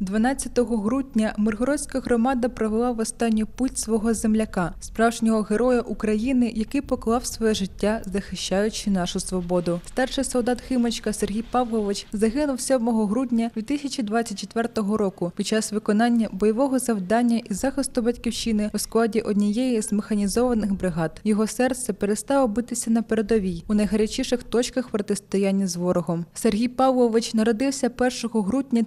12 грудня Миргородська громада провела в останню путь свого земляка, справжнього героя України, який поклав своє життя, захищаючи нашу свободу. Старший солдат Химочка Сергій Павлович загинув 7 грудня 2024 року під час виконання бойового завдання із захисту батьківщини у складі однієї з механізованих бригад. Його серце перестало битися на передовій у найгарячіших точках протистояння з ворогом. Сергій Павлович народився 1 грудня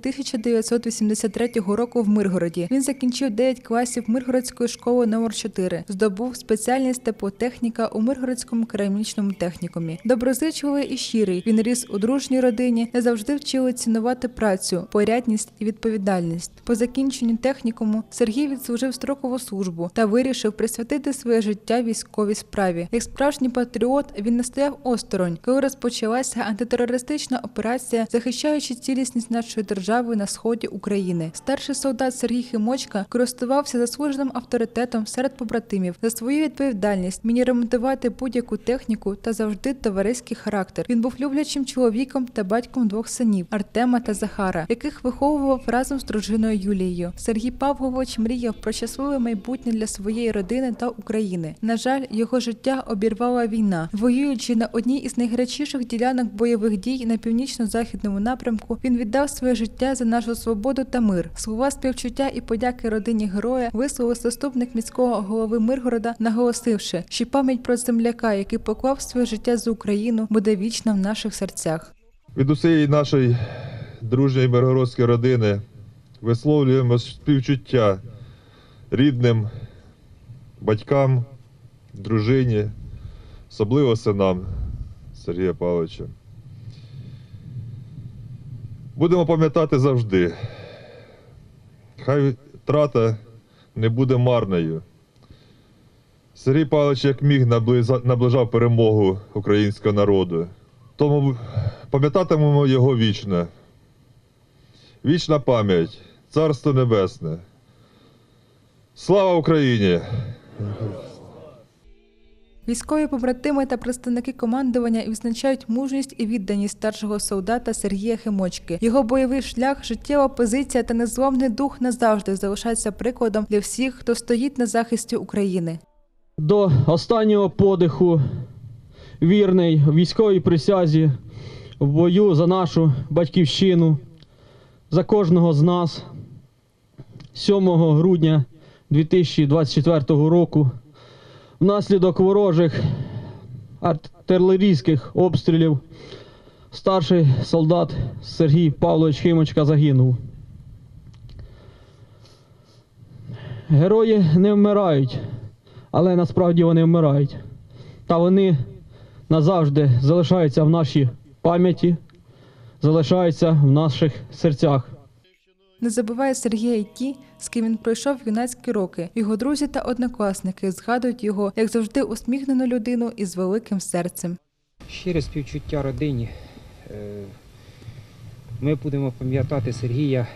1983 року в Миргороді. Він закінчив 9 класів Миргородської школи номер 4 здобув спеціальність теплотехніка у Миргородському керамічному технікумі. Доброзичливий і щирий. Він ріс у дружній родині, де завжди вчили цінувати працю, порядність і відповідальність. По закінченню технікуму Сергій відслужив строкову службу та вирішив присвятити своє життя військовій справі. Як справжній патріот, він не стояв осторонь, коли розпочалася антитерористична операція, захищаючи цілісність нашої держави на сході України. Старший солдат Сергій Химочка користувався заслуженим авторитетом серед побратимів за свою відповідальність, мені ремонтувати будь-яку техніку та завжди товариський характер. Він був люблячим чоловіком та батьком двох синів Артема та Захара, яких виховував разом з дружиною Юлією. Сергій Павлович мріяв про щасливе майбутнє для своєї родини та України. На жаль, його життя обірвала війна. Воюючи на одній із найгарячіших ділянок бойових дій на північно-західному напрямку, він віддав своє життя за нашу свободу та мир. Слова співчуття і подяки родині героя висловив заступник міського голови Миргорода, наголосивши, що пам'ять про земляка, який поклав своє життя за Україну, буде вічна в наших серцях. Від усієї нашої дружньої миргородської родини висловлюємо співчуття рідним, батькам, дружині, особливо синам Сергія Павловича. Будемо пам'ятати завжди. Хай втрата не буде марною. Сергій Павлович як міг наближав перемогу українського народу. Тому пам'ятатимемо його вічно. Вічна пам'ять, Царство Небесне. Слава Україні! Військові побратими та представники командування відзначають мужність і відданість старшого солдата Сергія Химочки. Його бойовий шлях, життєва позиція та незламний дух назавжди залишаються прикладом для всіх, хто стоїть на захисті України. до останнього подиху вірний військовій присязі в бою за нашу батьківщину, за кожного з нас 7 грудня 2024 року внаслідок ворожих артилерійських обстрілів старший солдат Сергій Павлович Химочка загинув. Герої не вмирають, але насправді вони вмирають. Та вони назавжди залишаються в нашій пам'яті, залишаються в наших серцях. Не забуває Сергія і ті, з ким він пройшов юнацькі роки. Його друзі та однокласники згадують його як завжди усміхнену людину із великим серцем. Щире співчуття родині. Е, Ми будемо пам'ятати Сергія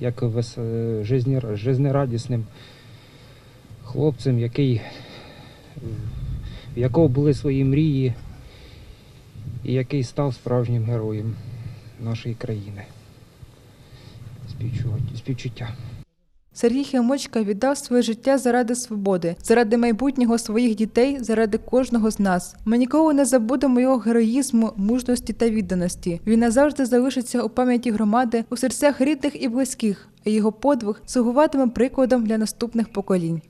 як е, жизнерадісним хлопцем, який, в якого були свої мрії і який став справжнім героєм нашої країни. Співчу- Співчуття. Сергій Химочка віддав своє життя заради свободи, заради майбутнього своїх дітей, заради кожного з нас. Ми ніколи не забудемо його героїзму, мужності та відданості. Він назавжди залишиться у пам'яті громади, у серцях рідних і близьких, а його подвиг слугуватиме прикладом для наступних поколінь.